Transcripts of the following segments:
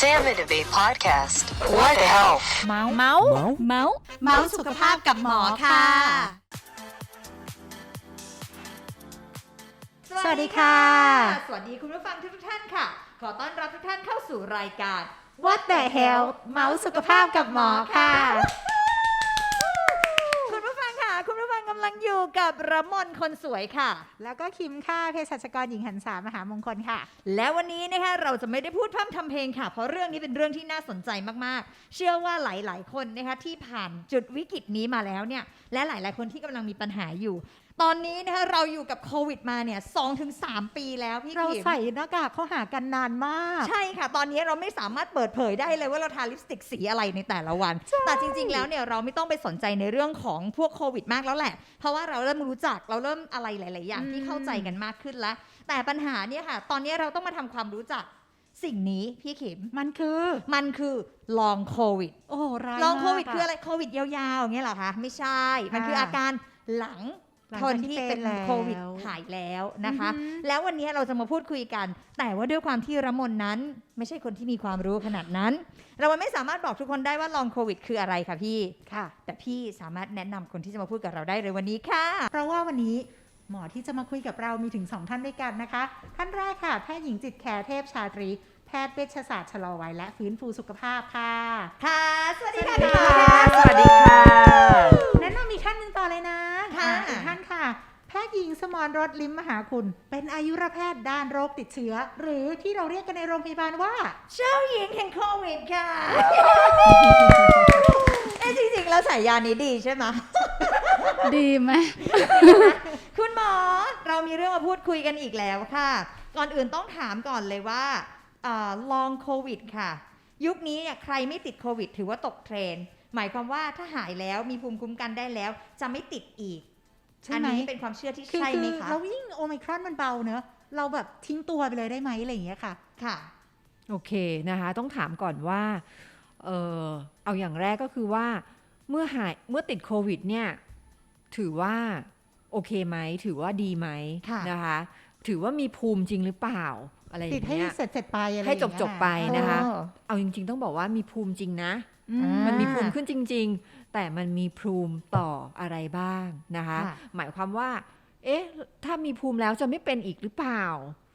Sam and Abe podcast. What health? เมาส์เมาส์เมาส์เมาส์สุขภาพกับหมอค่ะ สวัสดีค่ะ สวัสดีคุณผู้ฟังทุกๆท่านค่ะ ขอต้อนรับทุกท่านเข้าสู่รายการ What the Health เมาส์สุขภาพกับหมอค่ะคุณผู้ฟัง ค่ะคุณผู้ฟังกำลังอยู่กับระมนคนสวยค่ะ แล้วก็คิมค่ะเภสัชกรหญิงหันษามหามงคลค่ะ และวันนี้นะคะเราจะไม่ได้พูดพร่ำทำเพลงค่ะ เพราะเรื่องนี้เป็นเรื่องที่น่าสนใจมากๆ เชื่อว่าหลายๆ คนนะคะที่ผ่านจุดวิกฤตนี้มาแล้วเนี่ยและหลาย ๆ คนที่กำลังมีปัญหาอยู่ ตอนนี้นะคะเราอยู่กับโควิดมาเนี่ยสองถึงสามปีแล้วพี่เราขิมใส่หน้ากากเข้าหากันนานมาก ใช่ค่ะ ตอนนี้เราไม่สามารถเปิดเผยได้เลยว่าเราทาลิปสติกสีอะไรในแต่ละวัน แต่จริง ๆ แล้วเนี่ยเราไม่ต้องไปสนใจในเรื่องของพวกโควิดมากแล้วแหละ เพราะว่าเราเริ่มรู้จักเราเริ่มอะไรหลาย ๆ อย่างที่เข้าใจกันมากขึ้นแล้ว แต่ปัญหาเนี่ยค่ะ ตอนนี้เราต้องมาทำความรู้จักสิ่งนี้พี่เข็มมันคือ มันคือลองโควิด โอ้โหร้ายลองโควิดมาก คืออะไรโควิดยาวๆอย่างเงี้ยเหรอคะ ไม่ใช่ มันคือค่ะ อาการหลัง หลังคนจากที่ที่เป็นเป็นแล้วโควิดหายแล้วนะคะอือหือแล้ววันนี้เราจะมาพูดคุยกัน แต่ว่าด้วยความที่ระมนนั้น ไม่ใช่คนที่มีความรู้ขนาดนั้น เราไม่สามารถบอกทุกคนได้ว่าลองโควิด คืออะไรค่ะพี่ค่ะ แต่พี่สามารถแนะนำคนที่จะมาพูดกับเราได้เลยวันนี้ค่ะ เพราะว่าวันนี้หมอที่จะมาคุยกับเรามีถึง 2 ท่านด้วยกันนะคะ ท่านแรกค่ะ แพทย์หญิงจิตแคร์เทพชาตรี แพทย์เวชศาสตร์ชะลอวัยและฟื้นฟูสุขภาพค่ะ ค่ะ สวัสดีค่ะ สวัสดีพี่ค่ะ หญิงสมรรถลิมมหาคุณ เป็นอายุรแพทย์ด้านโรคติดเชื้อ หรือที่เราเรียกกันในโรงพยาบาลว่า เจ้าหญิงแห่งโควิดค่ะเอ๊ะจริงๆ แล้วสายยานี้ดีใช่ไหม ดีไหม คุณหมอเรามีเรื่องมาพูดคุยกันอีกแล้วค่ะ ก่อนอื่นต้องถามก่อนเลยว่าลองโควิดค่ะ ยุคนี้เนี่ยใครไม่ติดโควิด ถือว่าตกเทรนด์หมายความว่าถ้าหายแล้วมีภูมิคุ้มกันได้แล้ว จะไม่ติดอีก ใช่อันไหมนี้เป็นความเชื่อที่คือใช่คืไหมอคะเรายิ่งโอมิครอนมันเบาเนอะเราแบบทิ้งตัวไปเลยได้ไหมอะไรอย่างเงี้ยค่ะ ค่ะ โอเคนะคะ ต้องถามก่อนว่า เออเอาอย่างแรกก็คือว่า เมื่อหายเมื่อติดโควิดเนี่ย ถือว่าโอเคไหม ถือว่าดีไหมค่ะนะคะ ถือว่ามีภูมิจริงหรือเปล่าอะไรอติดย่างให้เงี้ยเสร็จเสร็จๆไปอะไรให้อย่างเงี้ยจบๆไปนะคะอ๋อเอาจริง ๆ ต้องบอกว่ามีภูมิจริงนะอืมมันมีภูมิขึ้นจริงๆ แต่มันมีภูมิต่ออะไรบ้างนะคะค่ะหมายความว่า เอ๊ะ ถ้ามีภูมิแล้วจะไม่เป็นอีกหรือเปล่า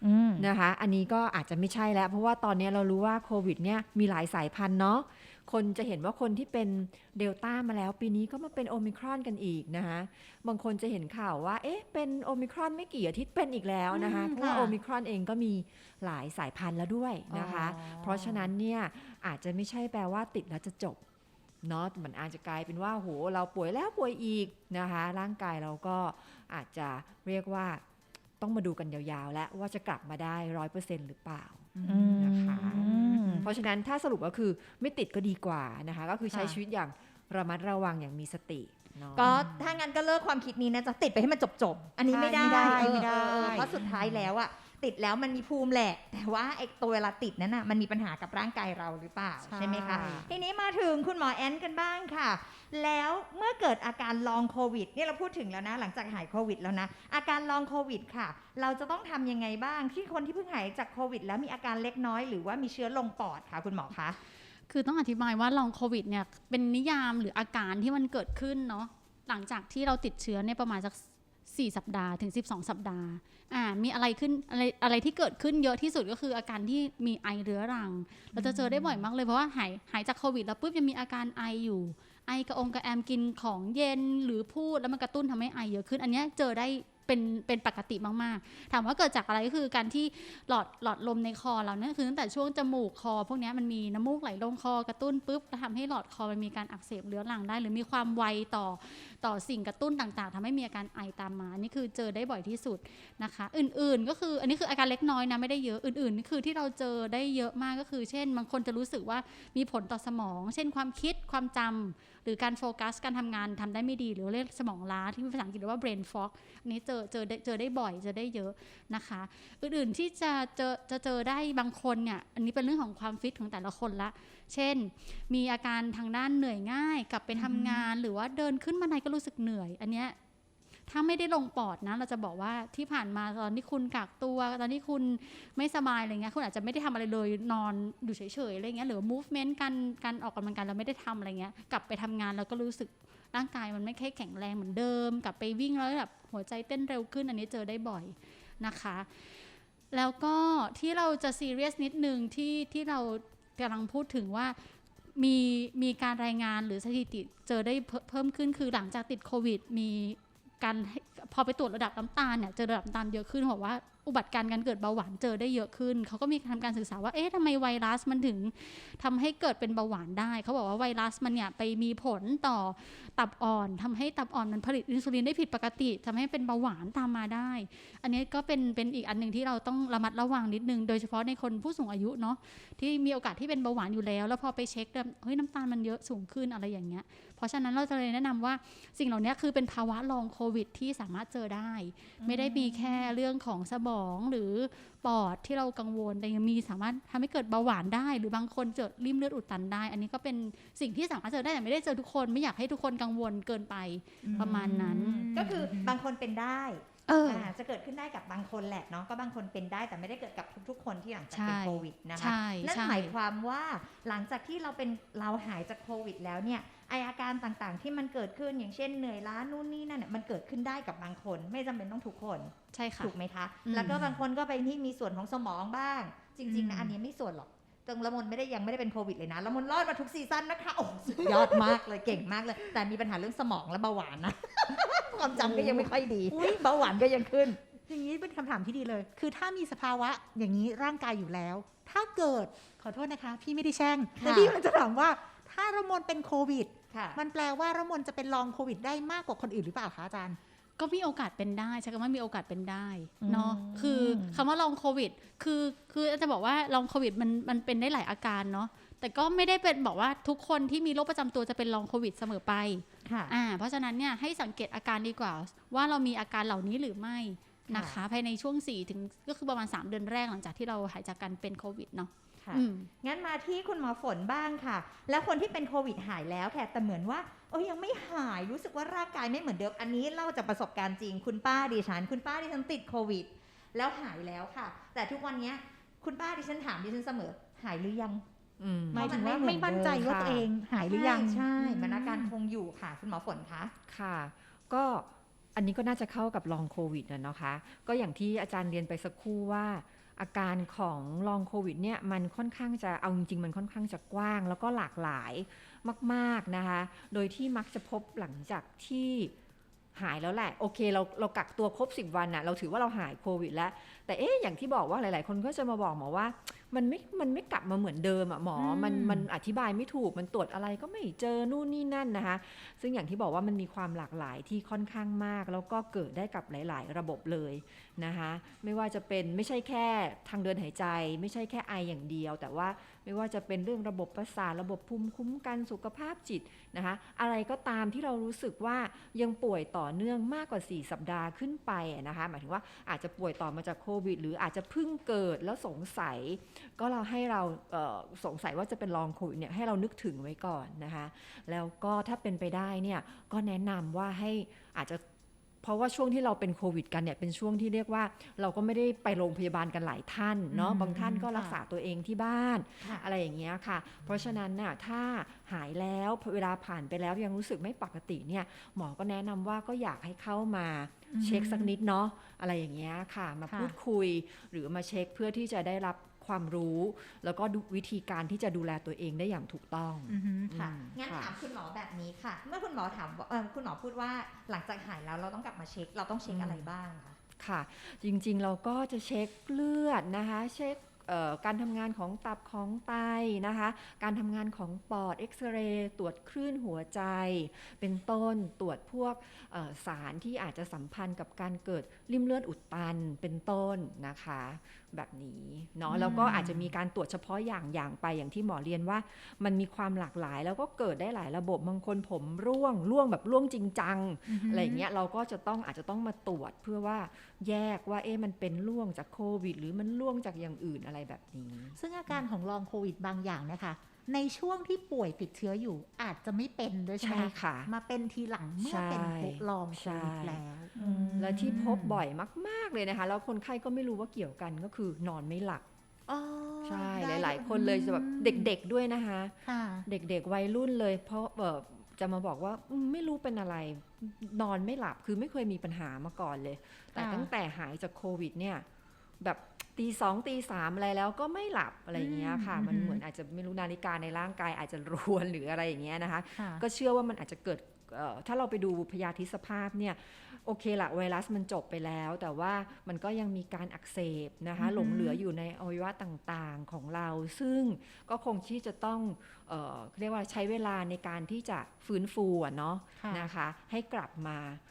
อืมนะคะ อันนี้ก็อาจจะไม่ใช่แล้ว เพราะว่าตอนนี้เรารู้ว่าโควิดเนี่ยมีหลายสายพันธุ์เนาะ คนจะเห็นว่าคนที่เป็นเดลต้ามาแล้วปีนี้ก็มาเป็นโอมิครอนกันอีกนะคะ บางคนจะเห็นข่าวว่า เอ๊ะ เป็นโอมิครอนไม่กี่อาทิตย์เป็นอีกแล้วนะคะอืมเพราะว่าค่ะโอมิครอนเองก็มีหลายสายพันธุ์แล้วด้วยนะคะอ๋อเพราะฉะนั้นเนี่ยอาจจะไม่ใช่แปลว่าติดแล้วจะจบ เนาะมันอาจจะกลายเป็นว่าโหเราป่วยแล้วป่วยอีกนะคะ ร่างกายเราก็อาจจะเรียกว่าต้องมาดูกันยาวๆ แล้วว่าจะกลับมาได้ร้อยเปอร์เซ็นต์หรือเปล่านะคะ เพราะฉะนั้นถ้าสรุปก็คือไม่ติดก็ดีกว่านะคะ ก็คือใช้ค่ะชีวิตอย่างระมัดระวังอย่างมีสติเนาะก็ถ้างั้นก็เลิกความคิดนี้นะจะติดไปให้มันจบๆ อันนี้ใช่ไม่ได้ไม่ได้เออไม่ได้เออเพราะสุดท้ายแล้วอะ ติดแล้วมันมีภูมิแหละ แต่ว่าไอ้ตัวเวลาติดนั้นอะมันมีปัญหากับร่างกายเราหรือเปล่าใช่ใช่ไหมคะ ทีนี้มาถึงคุณหมอแอนกันบ้างค่ะ แล้วเมื่อเกิดอาการลองโควิดเนี่ยเราพูดถึงแล้วนะ หลังจากหายโควิดแล้วนะ อาการลองโควิดค่ะ เราจะต้องทำยังไงบ้างที่คนที่เพิ่งหายจากโควิด แล้วมีอาการเล็กน้อย หรือว่ามีเชื้อลงปอดค่ะคุณหมอคะคือต้องอธิบายว่าลองโควิดเนี่ยเป็นนิยามหรืออาการที่มันเกิดขึ้นเนาะหลังจากที่เราติดเชื้อเนี่ยประมาณสัก 4 สัปดาห์ถึง 12 สัปดาห์อ่ามีอะไรขึ้นอะไรอะไรที่เกิดขึ้นเยอะที่สุดก็คืออาการที่มีไอเรื้อรัง เราจะเจอได้บ่อยมากเลยเพราะว่าหายหายจากโควิดแล้วปุ๊บยังมีอาการไออยู่ไอกระองกระแอมกินของเย็นหรือพูดแล้วมันกระตุ้นทำให้ไอเยอะขึ้น อันนี้เจอได้เป็นเป็นปกติมากๆ ถามว่าเกิดจากอะไรก็คือการที่หลอดหลอดลมในคอเราเนี่ยคือตั้งแต่ช่วงจมูกคอ พวกนี้มันมีน้ำมูกไหลลงคอกระตุ้นปุ๊บแล้วทำให้หลอดคอมันมีการอักเสบเรื้อรังได้ หรือมีความไวต่อ ต่อสิ่งกระตุ้นต่างๆทำให้มีอาการไอตามมาอันนี่คือเจอได้บ่อยที่สุดนะคะ อื่นๆก็คืออันนี้คืออาการเล็กน้อยนะไม่ได้เยอะอื่นๆนี่คือที่เราเจอได้เยอะมากก็คือ เช่น บางคนจะรู้สึกว่ามีผลต่อสมอง เช่นความคิดความจำหรือการโฟกัส การทำงานทำได้ไม่ดี หรือเรียกสมองล้าที่ภาษาอังกฤษเรียกว่า brain fog อันนี้เจอเจอเจอได้บ่อยเจอได้เยอะนะคะ อื่นๆที่จะเจอจะเจอได้บางคนเนี่ยอันนี้เป็นเรื่องของความฟิตของแต่ละคนละ เช่น มีอาการทางด้านเหนื่อยง่าย กลับไปทำงาน หรือว่าเดินขึ้นบันไดก็รู้สึกเหนื่อย อันเนี้ยถ้าไม่ได้ลงปอดนะ เราจะบอกว่าที่ผ่านมาตอนที่คุณกักตัว ตอนที่คุณไม่สบายอะไรเงี้ยคุณอาจจะไม่ได้ทำอะไรเลยนอนอยู่เฉยๆอะไรเงี้ยหรือ movement การการออกกำลังกายเราไม่ได้ทำอะไรเงี้ยกลับไปทำงานเราก็รู้สึกร่างกายมันไม่ค่อยแข็งแรงเหมือนเดิม กลับไปวิ่งแล้วแบบหัวใจเต้นเร็วขึ้นอันนี้เจอได้บ่อยนะคะ แล้วก็ที่เราจะซีเรียสนิดนึงที่ที่เรา กำลังพูดถึงว่ามีมีการรายงานหรือสถิติเจอได้เพิ่มขึ้นคือหลังจากติดโควิด มี การพอไปตรวจระดับน้ำตาลเนี่ยเจอระดับน้ำตาลเยอะขึ้นบอกว่าอุบัติการณ์การเกิดเบาหวานเจอได้เยอะขึ้น เขาก็มีทำการศึกษาว่าเอ๊ะทำไมไวรัสมันถึงทำให้เกิดเป็นเบาหวานได้ เขาบอกว่าไวรัสมันเนี่ยไปมีผลต่อตับอ่อนทำให้ตับอ่อนมันผลิตอินซูลินได้ผิดปกติทำให้เป็นเบาหวานตามมาได้ อันนี้ก็เป็นเป็นอีกอันหนึ่งที่เราต้องระมัดระวังนิดนึง โดยเฉพาะในคนผู้สูงอายุเนาะที่มีโอกาสที่เป็นเบาหวานอยู่แล้ว แล้วพอไปเช็คเฮ้ยน้ำตาลมันเยอะสูงขึ้นอะไรอย่างเงี้ย เพราะฉะนั้นเราจะเลยแนะนำว่าสิ่งเหล่านี้คือเป็นภาวะลองโควิด ที่สามารถเจอได้ ไม่ได้มีแค่เรื่องของสมองหรือปอดที่เรากังวลแต่ยังมีสามารถทำให้เกิดเบาหวานได้ หรือบางคนเจอริ่มเลือดอุดตันได้ อันนี้ก็เป็นสิ่งที่สามารถเจอได้แต่ไม่ได้เจอทุกคน ไม่อยากให้ทุกคนกังวลเกินไปประมาณนั้น ก็คือบางคนเป็นได้เออาจะเกิดขึ้นได้กับบางคนแหละเนาะก็บางคนเป็นได้แต่ไม่ได้เกิดกับทุกๆ คนที่หลังจากเป็นใช่โควิดนะคะใช่นั่นใช่หมายความว่าหลังจากที่เราเป็นเราหายจากโควิด แล้วเนี่ย ไออาการต่างๆ ที่มันเกิดขึ้นอย่างเช่นเหนื่อยล้านู่นนี่นั่นเนี่ยมันเกิดขึ้นได้กับบางคน ไม่จำเป็นต้องทุกคนใช่ค่ะถูกไหมคะอืมแล้วก็บางคนก็ไปที่มีส่วนของสมองบ้าง จริง ๆนะอืมอันนี้ไม่ส่วนหรอกตรงละมนไม่ได้ยังไม่ได้เป็นโควิดเลยนะละมนรอดมาทุกซีซั่นนะคะโอ้สุดยอดมากเลยเก่งมากเลย แต่มีปัญหาเรื่องสมองและเบาหวานนะความจำก็ยังไม่ค่อยดีเบาหวานก็ยังขึ้น อย่างนี้เป็นคำถามที่ดีเลย คือถ้ามีสภาวะอย่างนี้ร่างกายอยู่แล้ว ถ้าเกิดขอโทษนะคะ พี่ไม่ได้แช่งแต่ค่ะพี่มันจะถามว่า ถ้าระมนเป็นโควิดค่ะ มันแปลว่าระมนจะเป็นลองโควิดได้มากกว่าคนอื่นหรือเปล่าคะอาจารย์ ก็มีโอกาสเป็นได้ใช้คำว่ามีโอกาสเป็นได้อืมเนาะคือคำว่าลองโควิด คือคือจะบอกว่าลองโควิดมันมันเป็นได้หลายอาการเนาะแต่ก็ไม่ได้เป็นบอกว่าทุกคนที่มีโรคประจำตัวจะเป็นลองโควิดเสมอไปค่ะอ่าเพราะฉะนั้นเนี่ยให้สังเกตอาการดีกว่า ว่าเรามีอาการเหล่านี้หรือไม่นะคะ ภายในช่วง4ถึงก็คือประมาณ 3 เดือนแรกหลังจากที่เราหายจากการเป็นโควิดเนาะ ค่ะอืมงั้นมาที่คุณหมอฝนบ้างค่ะ แล้วคนที่เป็นโควิดหายแล้วค่ะแต่เหมือนว่าเอ้ยยังไม่หายรู้สึกว่าร่างกายไม่เหมือนเดิม อันนี้เล่าจากประสบการณ์จริง คุณป้าดิฉัน คุณป้าดิฉันติดโควิด แล้วหายแล้วค่ะ แต่ทุกวันเนี้ยคุณป้าดิฉันถามดิฉันเสมอหายหรือยังอืมหมายถึงว่าเพราะมันไม่ไม่มั่นใจเหมือนเดิมว่าตัวเองหายหรือยังใช่ใช่อืมันอาการคงอยู่ค่ะ คุณหมอฝนคะค่ะ ก็อันนี้ก็น่าจะเข้ากับลองโควิดนะนะคะ ก็อย่างที่อาจารย์เรียนไปสักครู่ว่า อาการของลองโควิดเนี่ยมันค่อนข้างจะเอาจริงๆ มันค่อนข้างจะกว้าง แล้วก็หลากหลายมากๆนะคะ โดยที่มักจะพบหลังจากที่หายแล้วแหละ โอเคเราเรากักตัวครบ 10 วันอะเราถือว่าเราหายโควิดแล้ว แต่เอ๊ะอย่างที่บอกว่าหลาย ๆ คนก็จะมาบอกหมอว่า มันไม่มันไม่กลับมาเหมือนเดิมอะหมอมันอืมมันอธิบายไม่ถูกมันตรวจอะไรก็ไม่เจอนู่นนี่นั่นนะคะ ซึ่งอย่างที่บอกว่ามันมีความหลากหลายที่ค่อนข้างมาก แล้วก็เกิดได้กับหลาย ๆ ระบบเลยนะคะ ไม่ว่าจะเป็นไม่ใช่แค่ทางเดินหายใจ ไม่ใช่แค่ไออย่างเดียว แต่ว่าไม่ว่าจะเป็นเรื่องระบบประสาทระบบภูมิคุ้มกันสุขภาพจิตนะคะอะไรก็ตามที่เรารู้สึกว่ายังป่วยต่อเนื่องมากกว่า 4 สัปดาห์ขึ้นไปนะคะหมายถึงว่าอาจจะป่วยต่อมาจากโควิด หรืออาจจะเพิ่งเกิดแล้วสงสัย ก็เราให้เราเสงสัยว่าจะเป็นลองโควิดเนี่ยให้เรานึกถึงไว้ก่อนนะคะแล้วก็ถ้าเป็นไปได้เนี่ยก็แนะนำว่าให้อาจจะ เพราะว่าช่วงที่เราเป็นโควิดกันเนี่ยเป็นช่วงที่เรียกว่า เราก็ไม่ได้ไปโรงพยาบาลกันหลายท่านเนาะอืมบางท่านก็ค่ะรักษาตัวเองที่บ้านค่ะอะไรอย่างเงี้ยค่ะ เพราะฉะนั้นน่ะถ้าหายแล้วเวลาผ่านไปแล้วยังรู้สึกไม่ปกติเนี่ยหมอก็แนะนำว่าก็อยากให้เข้ามาเช็คสักนิดเนาะอะไรอย่างเงี้ยค่ะ มาค่ะพูดคุยหรือมาเช็คเพื่อที่จะได้รับ ความรู้ แล้วก็ดูวิธีการที่จะดูแลตัวเองได้อย่างถูกต้องอือฮึค่ะอืมงั้นค่ะถามคุณหมอแบบนี้ค่ะ เมื่อคุณหมอถามว่าเอ่อคุณหมอพูดว่าหลังจากหายแล้วเราต้องกลับมาเช็ค เราต้องเช็คอะไรบ้างคะค่ะ จริงๆเราก็จะเช็คเลือดนะคะ เช็คเอ่อ การทำงานของตับของไตนะคะ การทำงานของปอดเอ็กซเรย์ตรวจคลื่นหัวใจ เป็นต้นตรวจพวกเอ่อสารที่อาจจะสัมพันธ์กับการเกิดริ่มเลือดอุดตันเป็นต้นนะคะ แบบนี้เนาะอืมแล้วก็อาจจะมีการตรวจเฉพาะอย่างอย่างไปอย่างที่หมอเรียนว่า มันมีความหลากหลาย แล้วก็เกิดได้หลายระบบบางคนผมร่วงร่วงแบบร่วงจริงจังอะไรอย่างเงี้ยเราก็จะต้องอาจจะต้องมาตรวจเพื่อว่าแยกว่าเอ๊ะมันเป็นร่วงจากโควิด หรือมันร่วงจากอย่างอื่นอะไรแบบนี้ ซึ่งอาการของลองโควิดบางอย่างเนะคะในช่วงที่ป่วยติดเชื้ออยู่อาจจะไม่เป็นด้วยใช่ไหมใช่ค่ะมาเป็นทีหลังเมื่อเป็นใช่ลองโควิดใช่แล้ว และที่พบบ่อยมาก ๆเลยนะคะ แล้วคนไข้ก็ไม่รู้ว่าเกี่ยวกันก็คือนอนไม่หลับอ๋อใช่ได้หลาย ๆ คนเลยจะแบบเด็กๆด้วยนะคะค่ะเด็กๆวัยรุ่นเลย เพราะเออจะมาบอกว่าอืมไม่รู้เป็นอะไรนอนไม่หลับคือไม่เคยมีปัญหามาก่อนเลย แต่ค่ะตั้งแต่หายจากโควิดเนี่ย แบบ ตีสองตีสามอะไรแล้วก็ไม่หลับอะไรอย่างเงี้ยค่ะอืมมันเหมือนอาจจะไม่รู้นาฬิกาในร่างกายอาจจะรวนหรืออะไรอย่างเงี้ยนะคะค่ะก็เชื่อว่ามันอาจจะเกิดเอ่อถ้าเราไปดูพยาธิสภาพเนี่ยโอเคละไวรัสมันจบไปแล้ว แต่ว่ามันก็ยังมีการอักเสบนะคะอือฮึหลงเหลืออยู่ในอวัยวะต่างๆของเรา ซึ่งก็คงที่จะต้องเออเรียกว่าใช้เวลาในการที่จะฟื้นฟูอะเนาะค่ะนะคะให้กลับมาเอ่อ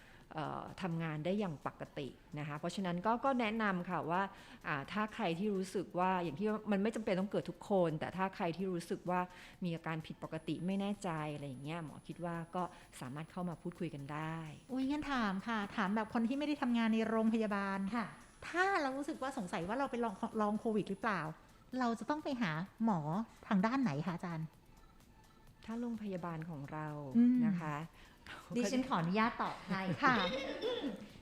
ทำงานได้อย่างปกตินะคะ เพราะฉะนั้นก็ก็แนะนำค่ะว่าอ่าถ้าใครที่รู้สึกว่าอย่างที่ว่ามันไม่จำเป็นต้องเกิดทุกคน แต่ถ้าใครที่รู้สึกว่ามีอาการผิดปกติไม่แน่ใจอะไรอย่างเงี้ยหมอคิดว่าก็สามารถเข้ามาพูดคุยกันได้อุ้ยงั้นถามค่ะ ถามแบบคนที่ไม่ได้ทำงานในโรงพยาบาลค่ะ ถ้าเรารู้สึกว่าสงสัยว่าเราเป็นลองลองโควิดหรือเปล่า เราจะต้องไปหาหมอทางด้านไหนคะอาจารย์ ถ้าโรงพยาบาลของเราอืมนะคะ ดิฉันขออนุญาตตอบให้ค่ะ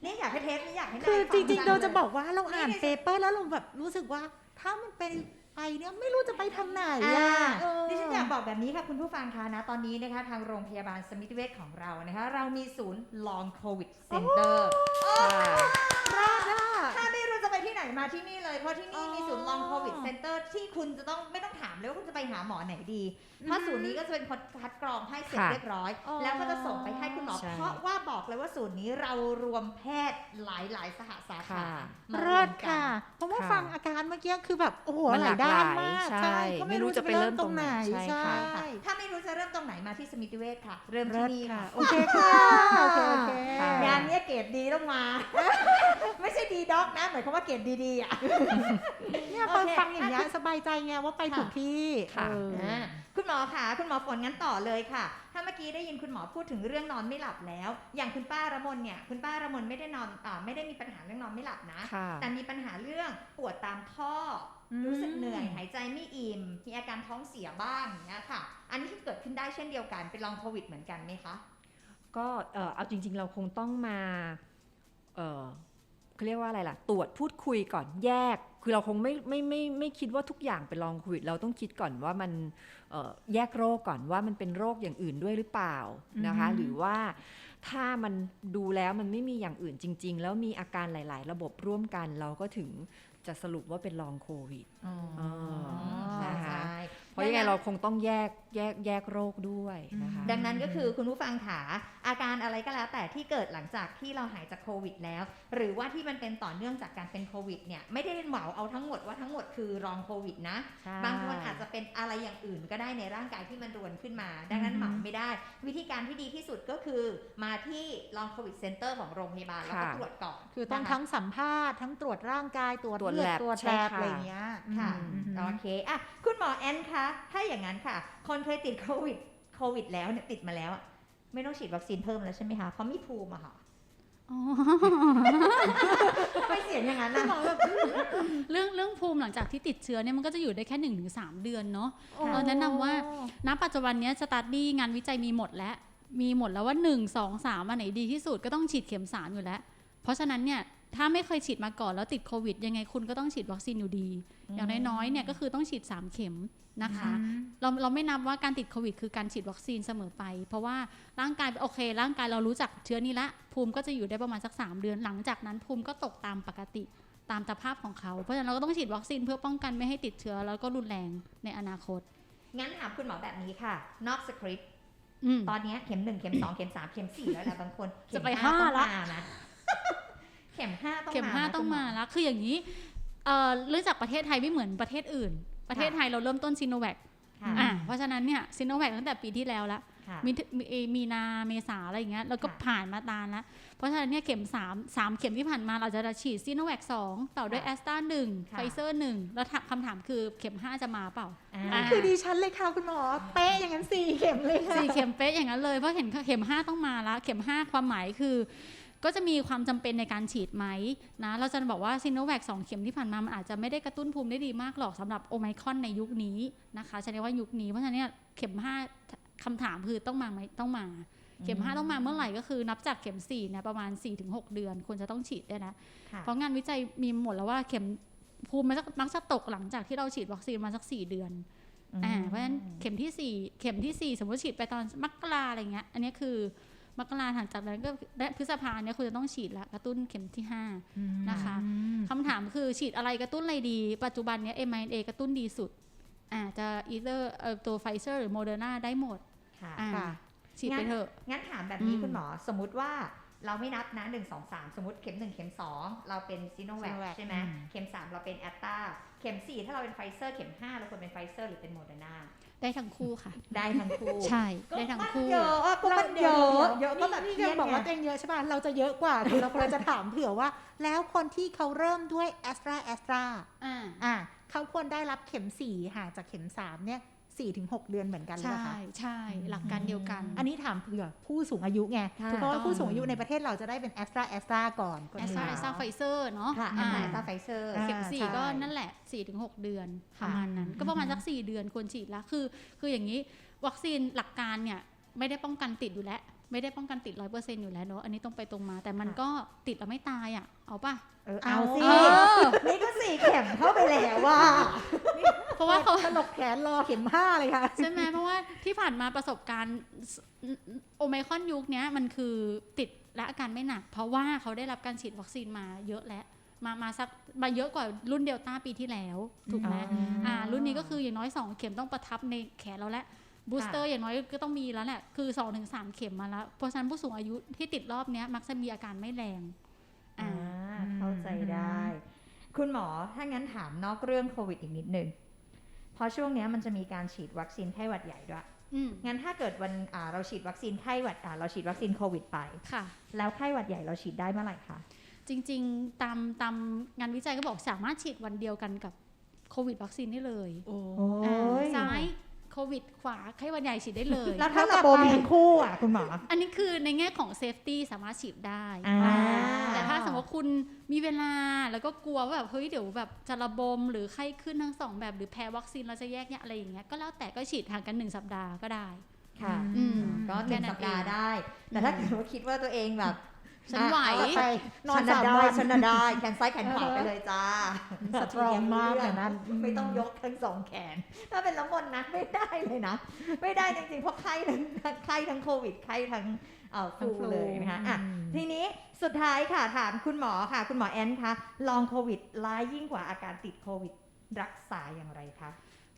นี่อยากให้เทปนี้อยากให้นายคือจฟัริงๆ เราจะลยบอกว่าเราอ่านนี่ไงเปเปอร์แล้วเราแบบรู้สึกว่าถ้ามันเป็นไปเนี่ยไม่รู้จะไปทางไหนอ่าอะเออดิฉันอยากบอกแบบนี้ค่ะ คุณผู้ฟังคะนะตอนนี้นะคะทางโรงพยาบาลสมิติเวชของเรานะคะ เรามีศูนย์ long covid center ถ้าไม่รู้จะไปที่ไหนมาที่นี่เลยเพราะที่นี่มี ศูนย์ long covid center ที่คุณจะต้องไม่ต้องถามเลยว่าคุณจะไปหาหมอไหนดีเพราะศูนย์นี้ก็จะเป็นคนคัดกรองให้เสร็จค่ะเรียบร้อยอ๋อแล้วก็จะส่งไปให้คุณหมอใช่เพราะว่าบอกเลยว่าศูนย์นี้เรารวมแพทย์หลายหลายๆสหสาขาค่ะมารเลิวศมกันค่ะ เพราะว่าค่ะฟังอาการเมื่อกี้คือแบบโอ้โหมันหหลาลายยด้านหลายมากใช่ก็ไม่รู้จะไปเริ่มตรงไหนใช่ใช่ค่ะค่ะถ้าไม่รู้จะเริ่มตรงไหนมาที่สมิติเวชค่ะ เริ่มเลิที่ศนี่ค่ะค่ะ โอเคค่ะโอเคโอเคค่ะงานเนี้ยเกรดดีต้องมา ไม่ใช่ดีด็อกนะหมายความว่าเกรดดีๆอะเนี่ยโอฟังเคฟังอย่างเงี้ยสบายใจไงว่าไปถูกที่ค่ะเอออ่าคุณหมอค่ะคุณหมอฝนงั้นต่อเลยค่ะ ถ้าเมื่อกี้ได้ยินคุณหมอพูดถึงเรื่องนอนไม่หลับแล้ว อย่างคุณป้าระมนเนี่ยคุณป้าระมนไม่ได้นอนอ่าไม่ได้มีปัญหาเรื่องนอนไม่หลับนะ ค่ะ แต่มีปัญหาเรื่องปวดตามท่ออม รู้สึกเหนื่อยหายใจไม่อิ่มมีอาการท้องเสียบ้างอย่างเงี้ยค่ะ อันนี้ที่เกิดขึ้นได้เช่นเดียวกันเป็นลองโควิดเหมือนกันไหมคะ ก็เออเอาจริง ๆ เราคงต้องมาเออเขาเรียกว่าอะไรล่ะ ตรวจพูดคุยก่อนแยก คือเราคงไม่ไม่ไม่ไม่คิดว่าทุกอย่างเป็นลองโควิด เราต้องคิดก่อนว่ามันเอ่อแยกโรคก่อนว่ามันเป็นโรคอย่างอื่นด้วยหรือเปล่านะคะอือฮึหรือว่าถ้ามันดูแล้วมันไม่มีอย่างอื่นจริง ๆ แล้วมีอาการหลาย ๆ ระบบร่วมกันเราก็ถึงจะสรุปว่าเป็นลองโควิดอ๋อนะคะใช่เพราะยังไงเราคงต้องแยกแยกแยกโรคด้วยนะคะ ดังนั้นก็คือคุณผู้ฟังขาอาการ ที่เกิดหลังจากที่เราหายจากโควิดแล้ว หรือว่าที่มันเป็นต่อเนื่องจากการเป็นโควิดเนี่ยไม่ได้เหมาเอาทั้งหมดว่าทั้งหมดคือรองโควิดนะใช่บางคนอาจจะเป็นอะไรอย่างอื่นก็ได้ในร่างกายที่มันรวนขึ้นมา ดังนั้นอือฮึเหมาไม่ได้ วิธีการที่ดีที่สุดก็คือมาที่ลองโควิดเซ็นเตอร์ของโรงพยาบาลแล้วก็ค่ะตรวจก่อน คือต้องนะคะทั้งสัมภาษณ์ทั้งตรวจร่างกายตรวจตรวจเลือด lab ตรวจใช่แลบค่ะอะไรอย่างเงี้ยค่ะอืมโอเคอะคุณหมอแอนคะถ้าอย่างนั้นค่ะ คนเคยติดโควิดโควิดแล้วเนี่ยติดมาแล้วอะ ไม่ต้องฉีดวัคซีนเพิ่มแล้วใช่ไหมคะเพราะมีภูมิอะค่ะอ๋อทำไมเสียงอย่างนั้นนะเรื่องเรื่องภูมิหลังจากที่ติดเชื้อเนี่ยมันก็จะอยู่ได้แค่1นถึงสเดือนเนาะโอ้เราแนะนำว่าณปัจจุบันเนี้ยสตาร์ดี้งานวิจัยมีหมดแล้ว มีหมดแล้วว่า 1 2 3อันไหนดีที่สุดก็ต้องฉีดเข็ม3อยู่แล้ว เพราะฉะนั้นเนี่ย ถ้าไม่เคยฉีดมาก่อนแล้วติดโควิด ยังไงคุณก็ต้องฉีดวัคซีนอยู่ดี อย่างน้อยๆเนี่ยก็คือต้องฉีด 3 เข็มนะคะ เราเราไม่นับว่าการติดโควิด คือการฉีดวัคซีนเสมอไป เพราะว่าร่างกายโอเค ร่างกายเรารู้จักเชื้อนี้ละ ภูมิก็จะอยู่ได้ประมาณสัก 3 เดือน หลังจากนั้นภูมิก็ตกตามปกติตามสภาพของเขา เพราะฉะนั้นเราก็ต้องฉีดวัคซีนเพื่อป้องกันไม่ให้ติดเชื้อแล้วก็รุนแรงในอนาคต งั้นถามคุณหมอแบบนี้ค่ะ นอกสคริปต์อืมตอนเนี้ยเข็มหนึ่งเข็มสองเข็มสามเข็มสี่แล้วแหละบางคนเข็มจะไปห้าห้าต้องละมานะเข็มห้าต้องเข็มห้านะต้องคุณหมาแล้วคืออย่างนี้เอ่อเรื่องจากประเทศไทยไม่เหมือนประเทศอื่น ประเทศไทยเราเริ่มต้นซีโนแวคค่ะอ่าเพราะฉะนั้นเนี่ยซีโนแวคตั้งแต่ปีที่แล้วละค่ะมีมีเอมีนาเมษาอะไรอย่างเงี้ยแล้วก็ค่ะผ่านมาตานแล้ว เพราะฉะนั้นเนี่ยเข็ม3ามสามเข็มที่ผ่านมาเราจะฉีดซีโนแวคสองต่อด้วยค่ะแอสตราหนึ่งค่ะไฟเซอร์หนึ่งแล้วถามคำถามคือเข็ม 5 จะมาเปล่าอ่าอ่าคือดิฉันเลยค่ะคุณหมอเป๊ะอย่างนั้นสี่เข็มเลยค่ะสี่เข็มเป๊ะอย่างนั้นเลยเพราะเห็นเข็ม 5 ต้องมาละเข็ม 5 ความหมายคือ ก็จะมีความจำเป็นในการฉีดไหมนะเราจะบอกว่าซีโนแวคสองเข็มที่ผ่านมามันอาจจะไม่ได้กระตุ้นภูมิได้ดีมากหรอกสำหรับโอไมครอนในยุคนี้นะคะใช้ว่ายุคนี้เพราะฉะนั้นเนี่ยเข็มห้าคำถามคือต้องมาไหมต้องมา เข็มห้าต้องมาเมื่อไหร่ก็คือนับจากเข็มสี่เนี่ยประมาณ4-6เดือนควรจะต้องฉีดด้วยนะค่ะเพราะงานวิจัยมีหมดแล้วว่าเข็มภูมิมันจะมักจะตกหลังจากที่เราฉีดวัคซีนมาสัก4เดือนอ่าเพราะฉะนั้นเข็มที่4เข็มทีสี่4สมมติฉีดไปตอนมกราอะไรเงี้ย อันนี้คือ มกราหลังจากนั้นก็และพฤษภาเนี่ยคุณจะต้องฉีดละกระตุ้นเข็มที่ 5 นะคะคำถามคือฉีดอะไรกระตุ้นอะไรดี ปัจจุบันเนี้ย mRNA กระตุ้นดีสุดอ่าจะ either เอ่อตัวไฟเซอร์หรือโมเดอร์นาได้หมดค่ะอ่าค่ะฉีดไปเถอะ งั้นถามแบบนี้อืมคุณหมอสมมติว่าเราไม่นับนะหนึ่งสองสามสมมติเข็มหนึ่งเข็มสองเราเป็นซีโนแวค Sinovac ใช่ไหมอืมเข็มสามเราเป็นแอตตาเข็มสี่ถ้าเราเป็นไฟเซอร์เข็มห้าเราควรเป็นไฟเซอร์หรือเป็นโมเดอร์นา ได้ทั้งคู่ค่ะ ได้ทั้งคู่ใช่ก็ได้ทั้งมันคู่ เยอะอะก็มันเยอะเยอะก็แบบนี่เครียัยงดบอกว่าไงตัวเองเยอะใช่ป่ะเราจะเยอะกว่าคือเราควรจะถามเผื่อว่า แล้วคนที่เขาเริ่มด้วยแอสตราแอสตราอ่าอะเขาควรได้รับเข็มสี่ห่างจากเข็มสามเนี่ย สี่ถึงหกเดือนเหมือนกันหรือเปใช่ล่าคะใช่ หลักการเดียวกัน อันนี้ถามเผื่อผู้สูงอายุไงค่ะเพราะว่าต้องผู้สูงอายุในประเทศเราจะได้เป็นแอสตราแอสตราก่อนคนแอสอื่ตรานแอสตราไฟเซอร์เนาะค่ะแออ่าตตาไฟเซอร์อ่าเข็มสี่ใช่ก็นั่นแหละ4ี่ถึงหเดือนปค่ะระมาณนั้น ก็ประมาณสัก 4 เดือนควรฉีดแล้วคือ คืออย่างนี้วัคซีนหลักการเนี่ยไม่ได้ป้องกันติดอยู่แล้วไม่ได้ป้องกันติดร้อยเปอร์เซ็นต์อยู่แล้วเนาะอันนี้ตรงไปตรงมา แต่มันก็ติดแล้วไม่ตายอะ เอาป่ะ เออเอาสิเออนี่ก็สี่เข็มเข้าไปแล้วว่า เพราะว่าเขาถลกแขนรอเข็มห้าเลยค่ะ ใช่ไหมเพราะว่าที่ผ่านมาประสบการณ์โอไมครอนยุคเนี้ยมันคือติดและอาการไม่หนัก เพราะว่าเขาได้รับการฉีดวัคซีนมาเยอะแล้วมามาสักมาเยอะกว่ารุ่นเดลต้าปีที่แล้วถูกไหมอ๋ออ่อ่า รุ่นนี้ก็คืออย่างน้อย 2 เข็มต้องประทับในแขนเราแล้วบูสเตอร์อย่างน้อยก็ต้องมีแล้วแหละ คือ2อถึงสเข็มมาแล้ว เพราะฉะนั้นผู้สูงอายุที่ติดรอบเนี้ยมักจะมีอาการไม่แรงอ่าอ่า เข้าใจได้ คุณหมอถ้างั้นถามนอกเรื่องโควิดอีกนิดนึง เพราะช่วงเนี้ยมันจะมีการฉีดวัคซีนไข้หวัดใหญ่ด้วยอืมงั้นถ้าเกิดวันอ่าเราฉีดวัคซีนไข้หวัดอ่าเราฉีดวัคซีนโควิดไปค่ะ แล้วไข้หวัดใหญ่เราฉีดได้เมื่อไหร่คะจริงๆ ตามตามงานวิจัยก็บอกสามารถฉีดวันเดียวกันกับโควิดวัคซีนได้เลยโอ้อ่าซ้ายโควิดขวาไข้หวัดใหญ่ฉีดได้เลย แล้วถ้าระบบมีคู่อะคุณหมอ อันนี้คือในแง่ของเซฟตี้สามารถฉีดได้อ่าแต่ถ้า สมมติว่าคุณมีเวลาแล้วก็กลัวว่าแบบเฮ้ยเดี๋ยวแบบจะระบมหรือไข้ขึ้นทั้งสองแบบหรือแพ้วัคซีนเราจะแยกเนี่ยอะไรอย่างเงี้ยก็แล้วแต่ก็ฉีดห่างกันหนึ่งสัปดาห์ก็ได้ค่ะอืมก็หนึ่งสัปดาห์ได้ แต่ถ้าเกิดว่าคิดว่าตัวเองแบบฉันไหวอะไปนอนฉัสามได้วันฉันน่ะได้แขนซ้ายแขนขวาไปเลยจ้าสตรองมากอย่างนั้นไม่ต้องยกทั้งสองแขน ถ้าเป็นละมนนะไม่ได้เลยนะ ไม่ได้จริงๆเพราะไข้ทั้งไข้ทั้งโควิดไข้ทั้งเอ่อ ฟทั้ลูงฟลูเลยนะคะอะอืมทีนี้สุดท้ายค่ะถามคุณหมอค่ะ คุณหมอแอนคะลองโควิดร้ายยิ่งกว่าอาการติดโควิดรักษาอย่างไรคะ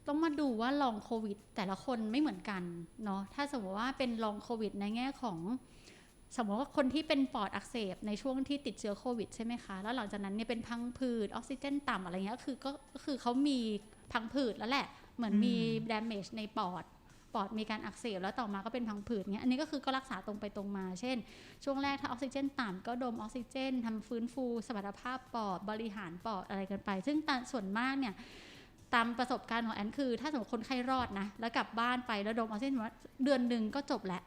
ต้องมาดูว่าลองโควิด แต่ละคนไม่เหมือนกันเนาะถ้าสมมติว่าเป็นลองโควิดในแง่ของ สมมติว่าคนที่เป็นปอดอักเสบในช่วงที่ติดเชื้อโควิดใช่ไหมคะ แล้วหลังจากนั้นเนี่ยเป็นพังผืดออกซิเจนต่ำอะไรเงี้ยก็คือก็ก็คือเขามีพังผืดแล้วแหละ เหมือนมี damage ในปอด ปอดมีการอักเสบแล้วต่อมาก็เป็นพังผืดเงี้ยอันนี้ก็คือก็รักษาตรงไปตรงมา เช่น ช่วงแรกถ้าออกซิเจนต่ำก็ดมออกซิเจนทำฟื้นฟู สมรรถภาพปอดบริหารปอดอะไรกันไป ซึ่งส่วนมากเนี่ยตามประสบการณ์ของแอนคือ ถ้าสมมติคนไข้รอดนะ แล้วกลับบ้านไปแล้วดมออกซิเจนว่าเดือนหนึ่งก็จบแหละ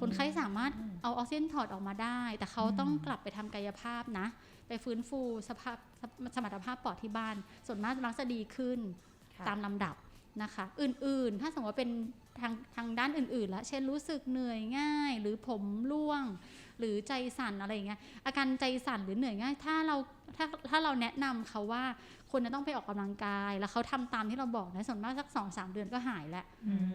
คนไข้สามารถเอาออกซิเจนถอดออกมาได้ แต่เขาต้องกลับไปทำกายภาพนะ ไปฟื้นฟูสภาพสมรรถภาพปอดที่บ้าน ส่วนมากมักจะดีขึ้นตามลำดับนะคะ อื่นๆ ถ้าสมมติว่าเป็น ทางทางด้านอื่นๆแล้วเช่นรู้สึกเหนื่อยง่าย หรือผมร่วง หรือใจสั่นอะไรอย่างเงี้ยอาการใจสั่นหรือเหนื่อยง่าย ถ้าเราถ้าถ้าเราแนะนำเขาว่าควรจะต้องไปออกกำลังกาย แล้วเขาทำตามที่เราบอกนะส่วนมากสักสองสามเดือนก็หายแล้ว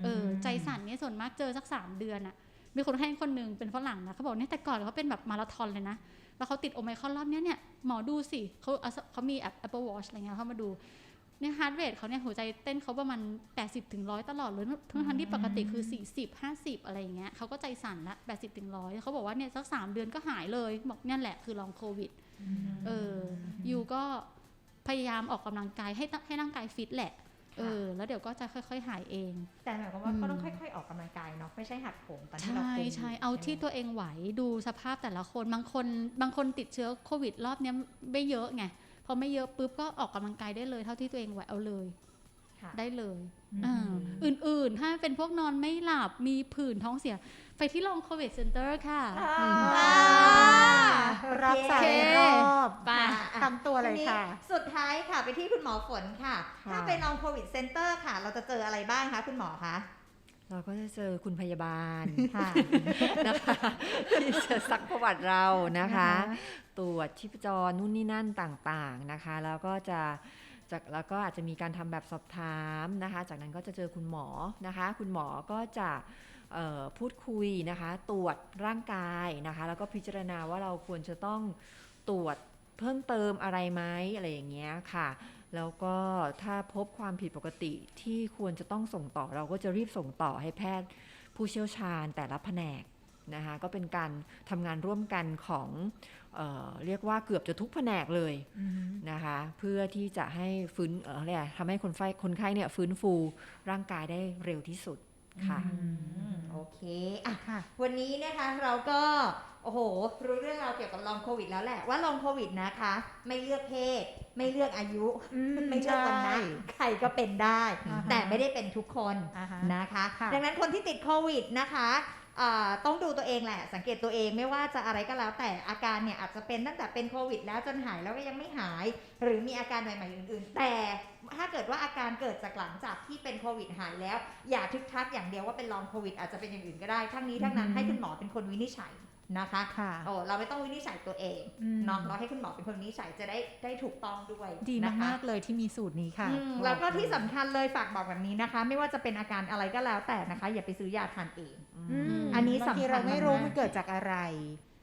เออใจสั่นเนี่ยส่วนมากเจอสักสามเดือนอะมีคนให้คนหนึ่งเป็นฝรั่งนะเขาบอกเนี่ยแต่ก่อนเขาเป็นแบบมาราธอนเลยนะแล้วเขาติดโอไมครอนรอบเนี้ยเนี่ยหมอดูสิเขาเอาเขามีแอป Apple Watch อะไรเงี้ยเขามาดู เนี่ยฮาร์ดเรทเขาเนี่ยหัวใจเต้นเขาประมาณ 80ถึงร้อยตลอดเลยทั้งทั้งที่ปกติคือ 40 50 อะไรอย่างเงี้ยเขาก็ใจสั่นละ80ถึงร้อยเขาบอกว่าเนี่ยสักสามเดือนก็หายเลย บอกเนี่ยแหละคือลองโควิดเออยูก็พยายามออกกำลังกายให้ตั้งให้ร่างกายฟิตแหละเออแล้วเดี๋ยวก็จะค่อย ๆ หายเอง แต่หมายความว่าอืมก็ต้องค่อย ๆ ออกกำลังกายเนาะไม่ใช่หักโหมตอนที่เราใช่เป็นอยู่ใช่เอาที่ใช่ไหมตัวเองไหวดูสภาพแต่ละคนบางคนบางคนติดเชื้อโควิดรอบเนี้ยไม่เยอะไง พอไม่เยอะปุ๊บก็ออกกำลังกายได้เลย เท่าที่ตัวเองไหวเอาเลยค่ะได้เลยอืมอ่าอื่นๆ ถ้าเป็นพวกนอนไม่หลับ มีผื่นท้องเสีย ไปที่ลองโควิดเซ็นเตอร์ค่ะอ่ารับโอเคสายรอบไปทำตัวเลยทีนี้ค่ะ สุดท้ายค่ะไปที่คุณหมอฝนค่ะค่ะ ถ้าไปลองโควิดเซ็นเตอร์ค่ะ เราจะเจออะไรบ้างคะคุณหมอคะ เราก็จะเจอคุณพยาบาลค่ะนะคะที่จะซักประวัติเรานะคะ ตรวจชีพจรนู่นนี่นั่นต่างๆนะคะ แล้วก็จะจากแล้วก็อาจจะมีการทำแบบสอบถามนะคะ จากนั้นก็จะเจอคุณหมอนะคะ คุณหมอก็จะเอ่อพูดคุยนะคะ ตรวจร่างกายนะคะ แล้วก็พิจารณาว่าเราควรจะต้องตรวจเพิ่มเติมอะไรไหมอะไรอย่างเงี้ยค่ะ แล้วก็ถ้าพบความผิดปกติที่ควรจะต้องส่งต่อเราก็จะรีบส่งต่อให้แพทย์ผู้เชี่ยวชาญแต่ละแผนกนะคะก็เป็นการทำงานร่วมกันของเออเรียกว่าเกือบจะทุกแผนกเลยนะคะเพื่อที่จะให้ฟื้นเอออะไรอะทำให้คนไข้คนไข้เนี่ยฟื้นฟูร่างกายได้เร็วที่สุด ค่ะโอเคอะค่ะ วันนี้นะคะเราก็โอ้โห รู้เรื่องราวเกี่ยวกับลองโควิดแล้วแหละว่าลองโควิดนะคะ ไม่เลือกเพศ ไม่เลือกอายุอืมไม่เลือกวันนะใช่ใครก็เป็นได้อ่าฮะแต่ไม่ได้เป็นทุกคนอ่าฮะนะคะค่ะดังนั้นคนที่ติดโควิดนะคะอ่า ต้องดูตัวเองแหละ สังเกตตัวเองไม่ว่าจะอะไรก็แล้ว แต่อาการเนี่ยอาจจะเป็นตั้งแต่เป็นโควิด แล้วจนหายแล้วก็ยังไม่หาย หรือมีอาการใหม่ๆอื่น ๆ แต่ถ้าเกิดว่าอาการเกิดจากหลังจากที่เป็นโควิดหายแล้ว อย่าทึกทักอย่างเดียวว่าเป็นลองโควิดอาจจะเป็นอย่างอื่นก็ได้ทั้งนี้ทั้งนั้นให้คุณหมอเป็นคนวินิจฉัย นะคะค่ะโอ้เราไม่ต้องวินิจฉัยตัวเองอืมเนาะเราให้คุณหมอเป็นคนวินิจฉัยจะได้ได้ถูกต้องด้วยดีนะคะมากๆเลยที่มีสูตรนี้ค่ะอืมแล้วก็ที่สำคัญเลยฝากบอกแบบนี้นะคะ ไม่ว่าจะเป็นอาการอะไรก็แล้วแต่นะคะ อย่าไปซื้อยาทานเองอืมอันนี้บางทีสำคัญเราไม่รู้มากๆมันเกิดจากอะไร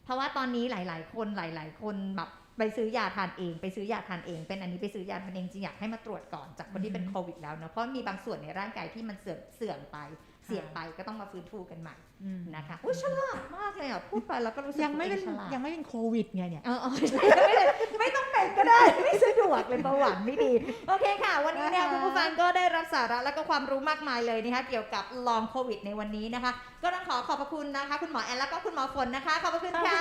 เพราะว่าตอนนี้หลาย ๆ คนหลาย ๆ คนแบบไปซื้อยาทานเอง ไปซื้อยาทานเอง เป็นอันนี้ไปซื้อยาทานเองจริงอยากให้มาตรวจก่อนจากคนที่เป็นอือฮึโควิดแล้วเนอะเพราะมีบางส่วนในร่างกายที่มันเสื่อมเสื่อมไป เสี่ยงไปก็ต้องมาฟื้นฟูกันใหม่อืมนะคะอุ้ยฉลาดมากเลยอะพูดไปแล้วก็รู้สึกยังไม่เป็นตัวองฉลาดยังไม่เป็นโควิดไงเนี่ยเออเออไม่ได้ไม่ต้องเป็นก็ได้ไม่สะดวกเลยประวัติไม่ดี โอเคค่ะ วันนี้เนี่ยนะคะคุณผู้ฟังก็ได้รับสาระและก็ความรู้มากมายเลยนะคะเกี่ยวกับลองโควิดในวันนี้นะคะ ก็ต้องขอขอบพระคุณนะคะ คุณหมอแอนแล้วก็คุณหมอฝนนะคะขอบพระคุณค่ะ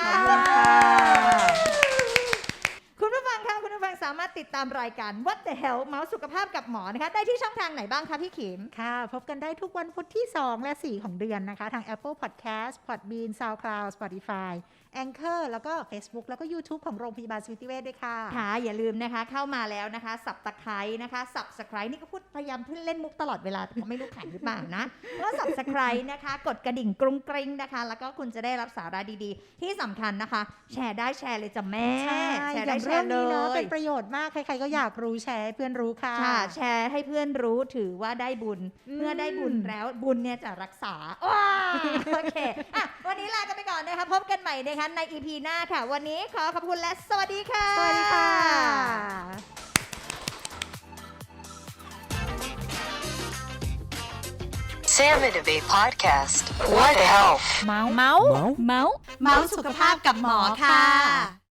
คุณค่ะคุณผู้ฟังคุณผู้ฟังสามารถติดตามรายการ What the Hell เมาส์สุขภาพกับหมอนะคะ ได้ที่ช่องทางไหนบ้างคะพี่ขิม ค่ะ พบกันได้ทุกวันพุธที่ 2 และ 4 ของเดือนนะคะ ทาง Apple Podcast Podbean SoundCloud Spotify Anchor แล้วก็ Facebook แล้วก็ YouTube ของโรงพยาบาลสมิติเวชด้วยค่ะ ค่ะ อย่าลืมนะคะเข้ามาแล้วนะคะสับตะไคร้นะคะสับสไครนี่ก็พูดพยายามพูดเล่นมุกตลอดเวลาแต่ก็ไม่รู้แข็งหรือเปล่านะก็สับสไครนะคะ กดกระดิ่งกรุงกริงนะคะ แล้วก็คุณจะได้รับสาระดีๆ ที่สำคัญนะคะ แชร์ได้แชร์เลยจ้ะแม่ใช่แชร์อได้ย่างแชเรื่องร์เลนี้เนาะยเป็นประโยชน์มากใครๆก็อยากรู้แชร์ให้เพื่อนรู้ค่ะค่ะ แชร์ให้เพื่อนรู้ถือว่าได้บุญอืมเมื่อได้บุญแล้วบุญเนี่ยจะรักษาว้าโอเคอะวันนี้ลากันไปก่อนนะคะพบกันใหม่นะคะใน EP หน้าค่ะ วันนี้ขอขอบคุณและสวัสดีค่ะ สวัสดีค่ะ Salmon Debate Podcast. What the health? เมาส์เมาส์เมาส์เมาส์สุขภาพกับหมอค่ะ